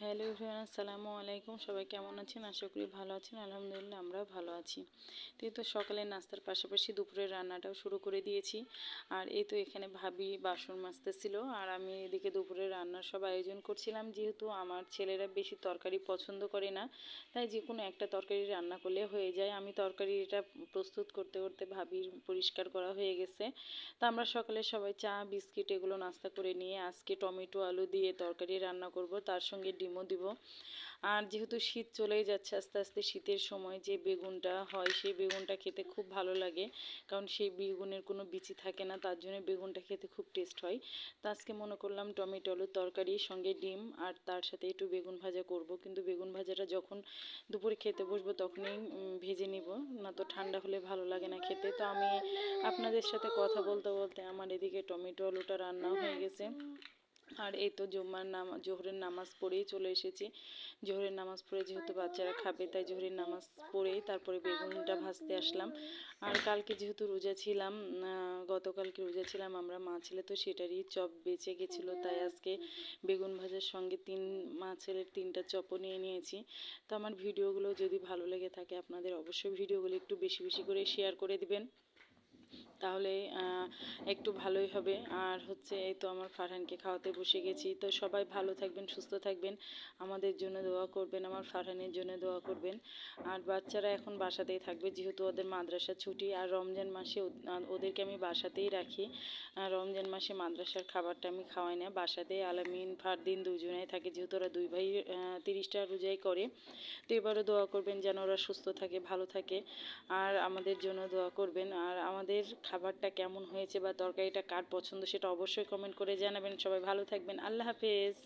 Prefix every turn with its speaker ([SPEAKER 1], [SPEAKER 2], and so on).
[SPEAKER 1] Hello everyone, আসসালামু আলাইকুম। সবাই কেমন আছেন? আশা করি ভালো আছেন। আলহামদুলিল্লাহ, আমরাও ভালো আছি। তো এই তো সকালে নাস্তার পাশাপাশি দুপুরের রান্নাটাও শুরু করে দিয়েছি। আর এই তো এখানে ভাবি বাসন মাজতেছিল। আর আমি এদিকে দুপুরে রান্নার সব আয়োজন করছিলাম। যেহেতু আমার ছেলেরা বেশি তরকারি পছন্দ করে না, তাই যে কোনো একটা তরকারি রান্না করলে হয়ে যায়। আমি তরকারিটা প্রস্তুত করতে করতে ভাবির পরিষ্কার করা হয়ে গেছে। তা আমরা সকালে সবাই চা, বিস্কিট এগুলো নাস্তা করে নিয়ে আজকে টমেটো, আলু দিয়ে তরকারি রান্না করব। তার সঙ্গে ডিমও দিব। আর যেহেতু শীত চলেই যাচ্ছে আস্তে আস্তে শীতের সময় যে বেগুনটা হয়, সেই বেগুনটা খেতে খুব ভালো লাগে। কারণ সেই বেগুনের কোনো বিচি থাকে না, তার জন্য বেগুনটা খেতে খুব টেস্ট হয়। তো আজকে মনে করলাম টমেটো আলুর তরকারি সঙ্গে ডিম আর তার সাথে একটু বেগুন ভাজা করব। কিন্তু বেগুন ভাজাটা যখন দুপুরে খেতে বসবো তখনই ভেজে নিব। না তো ঠান্ডা হলে ভালো লাগে না খেতে। তো আমি আপনাদের সাথে কথা বলতে বলতে আমার এদিকে টমেটো আলুটা রান্না হয়ে গেছে। আর এই তো জুম্মার নাম, জোহরের নামাজ পড়েই চলে এসেছি। জোহরের নামাজ পড়ে যেহেতু বাচ্চারা খাবে, তাই জোহরের নামাজ পড়েই তারপরে বেগুনটা ভাজতে আসলাম। আর কালকে যেহেতু রোজা ছিলাম গতকালকে রোজা ছিলাম, আমরা মা ছেলে তো সেটারই চপ বেঁচে গেছিল, তাই আজকে বেগুন ভাজার সঙ্গে তিন, মা ছেলের তিনটা চপও নিয়ে নিয়েছি। তো আমার ভিডিওগুলো যদি ভালো লেগে থাকে, আপনাদের অবশ্যই ভিডিওগুলো একটু বেশি বেশি করে শেয়ার করে দিবেন। তাহলে একটু ভালোই হবে। আর হচ্ছে এই তো আমার ফারহানকে খাওয়াতে বসে গেছি। তো সবাই ভালো থাকবেন, সুস্থ থাকবেন। আমাদের জন্য দোয়া করবেন, আমার ফারহানের জন্য দোয়া করবেন। আর বাচ্চারা এখন বাসাতেই থাকবে, যেহেতু ওদের মাদ্রাসা ছুটি। আর রমজান মাসে ওদেরকে আমি বাসাতেই রাখি। রমজান মাসে মাদ্রাসার খাবারটা আমি খাওয়াই না। বাসাতেই আলামিন, ফারদিন দুজনেই থাকে, যেহেতু ওরা দুই ভাই তিরিশটা রোজাই করে। তো এবারও দোয়া করবেন যেন ওরা সুস্থ থাকে, ভালো থাকে। আর আমাদের জন্য দোয়া করবেন। আর আমাদের খাবারটা কেমন হয়েছে বা তরকারিটা কার পছন্দ সেটা অবশ্যই কমেন্ট করে জানাবেন। সবাই ভালো থাকবেন। আল্লাহ হাফেজ।